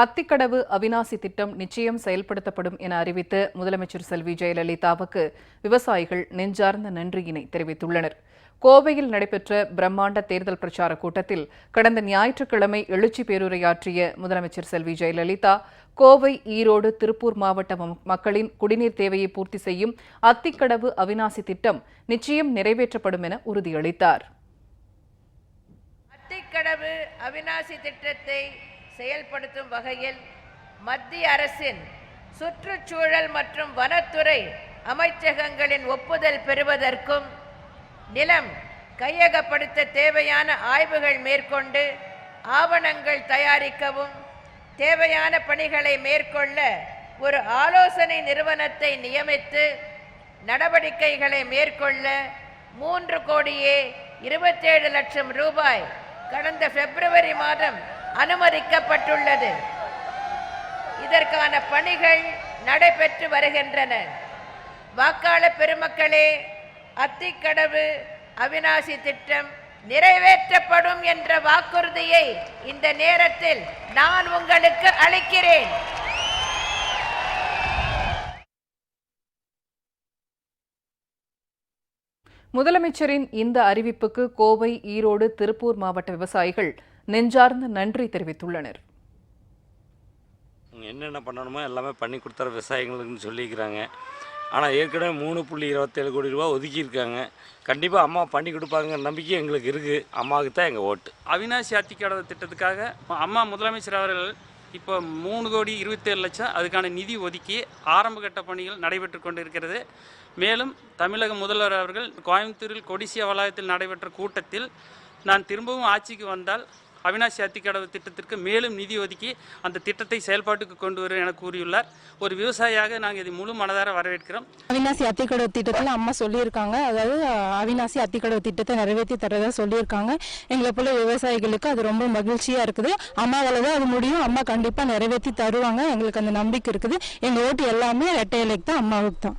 அத்திக்கடவு அவினாசி திட்டம் நிச்சயம் செயல்படுத்தப்படும் என அறிவித்த முதலமைச்சர் செல்வி ஜெயலலிதாவுக்கு விவசாயிகள் நெஞ்சார்ந்த நன்றியினை தெரிவித்துள்ளனர். கோவையில் நடைபெற்ற பிரம்மாண்ட தேர்தல் பிரச்சார கூட்டத்தில் கடந்த ஞாயிற்றுக்கிழமை எழுச்சி பேருரையாற்றிய முதலமைச்சர் செல்வி ஜெயலலிதா கோவை ஈரோடு திருப்பூர் மாவட்ட மக்களின் குடிநீர் தேவையை பூர்த்தி செய்யும் அத்திக்கடவு அவினாசி திட்டம் நிச்சயம் நிறைவேற்றப்படும் என உறுதியளித்தார். அத்திக்கடவு அவிநாசி திட்டத்தை செயல்படுத்தும் வகையில் மத்திய அரசின் சுற்றுச்சூழல் மற்றும் வனத்துறை அமைச்சகங்களின் ஒப்புதல் பெறுவதற்கும் நிலம் கையகப்படுத்த தேவையான ஆய்வுகள் மேற்கொண்டு ஆவணங்கள் தயாரிக்கவும் தேவையான பணிகளை மேற்கொள்ள ஒரு ஆலோசனை நிறுவனத்தை நியமித்து நடவடிக்கைகளை மேற்கொள்ள மூன்று கோடியே இருபத்தேழு லட்சம் ரூபாய் கடந்த பிப்ரவரி மாதம் அனுமதிக்கப்பட்டுள்ளது. இதற்கான பணிகள் நடைபெற்று வருகின்றன. வாக்காளர் பெருமக்களே அத்திக்கடவு அவினாசி திட்டம் நிறைவேற்றப்படும் என்ற வாக்குறுதியை இந்த நேரத்தில் நான் உங்களுக்கு அளிக்கிறேன். முதலமைச்சரின் இந்த அறிவிப்புக்கு கோவை ஈரோடு திருப்பூர் மாவட்ட விவசாயிகள் நெஞ்சார்ந்த நன்றி தெரிவித்துள்ளனர். என்னென்ன பண்ணணுமோ எல்லாமே பண்ணி கொடுத்துற விவசாயிகளுக்குன்னு சொல்லியிருக்கிறாங்க ஆனால் ஏற்கனவே மூணு புள்ளி இருபத்தேழு கோடி ரூபா ஒதுக்கியிருக்காங்க. கண்டிப்பாக அம்மா பண்ணி கொடுப்பாங்கிற நம்பிக்கை எங்களுக்கு இருக்குது அம்மாவுக்கு தான் எங்கள் ஓட்டு. அவினாசி அத்திக்கடவு திட்டத்துக்காக அம்மா முதலமைச்சர் அவர்கள் இப்போ மூணு கோடி இருபத்தேழு லட்சம் அதுக்கான நிதி ஒதுக்கி ஆரம்ப கட்ட பணிகள் நடைபெற்று கொண்டிருக்கிறது. மேலும் தமிழக முதல்வர் அவர்கள் கோயம்புத்தூரில் கொடிசியா வளாகத்தில் நடைபெற்ற கூட்டத்தில் நான் திரும்பவும் ஆட்சிக்கு வந்தால் அவினாசி அத்திக்கடவு திட்டத்திற்கு மேலும் நிதி ஒதுக்கி அந்த திட்டத்தை செயல்பாட்டுக்கு கொண்டு வரும் என கூறியுள்ளார். ஒரு விவசாயியாக நாங்கள் இதை முழு மனதார வரவேற்கிறோம். அவினாசி அத்திக்கடவு திட்டத்தில் அம்மா சொல்லியிருக்காங்க. அதாவது அவினாசி அத்திக்கடவு திட்டத்தை நிறைவேற்றி தரதா சொல்லியிருக்காங்க. எங்களை போல விவசாயிகளுக்கு அது ரொம்ப மகிழ்ச்சியா இருக்குது. அம்மாவால தான் அது முடியும். அம்மா கண்டிப்பாக நிறைவேற்றி தருவாங்க. எங்களுக்கு அந்த நம்பிக்கை இருக்குது. எங்கள் ஓட்டு எல்லாமே ரெட்டை இலைக்கு தான் அம்மாவுக்கு தான்.